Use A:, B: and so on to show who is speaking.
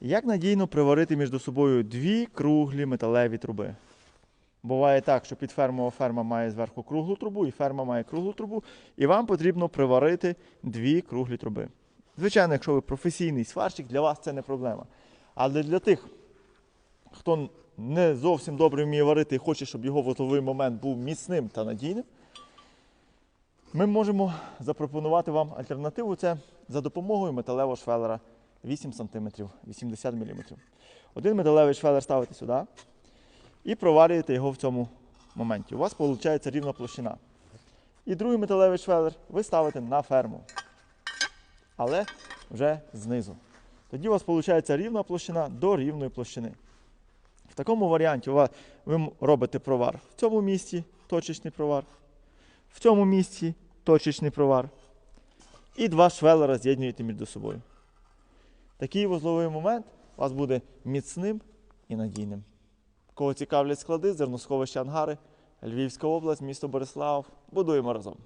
A: Як надійно приварити між собою дві круглі металеві труби? Буває так, що підфермова ферма має зверху круглу трубу, і ферма має круглу трубу, і вам потрібно приварити дві круглі труби. Звичайно, якщо ви професійний сварщик, для вас це не проблема. Але для тих, хто не зовсім добре вміє варити і хоче, щоб його вузловий момент був міцним та надійним, ми можемо запропонувати вам альтернативу. Це за допомогою металевого швелера 8 см, 80 мм. Один металевий швелер ставите сюди і проварюєте його в цьому моменті. У вас виходить рівна площина. І другий металевий швелер ви ставите на ферму, але вже знизу. Тоді у вас виходить рівна площина до рівної площини. В такому варіанті ви робите провар в цьому місці, точечний провар, в цьому місці точечний провар. І два швелера з'єднуєте між собою. Такий вузловий момент вас буде міцним і надійним. Кого цікавлять склади, зерносховища ангари, Львівська область, місто Борислав. Будуємо разом.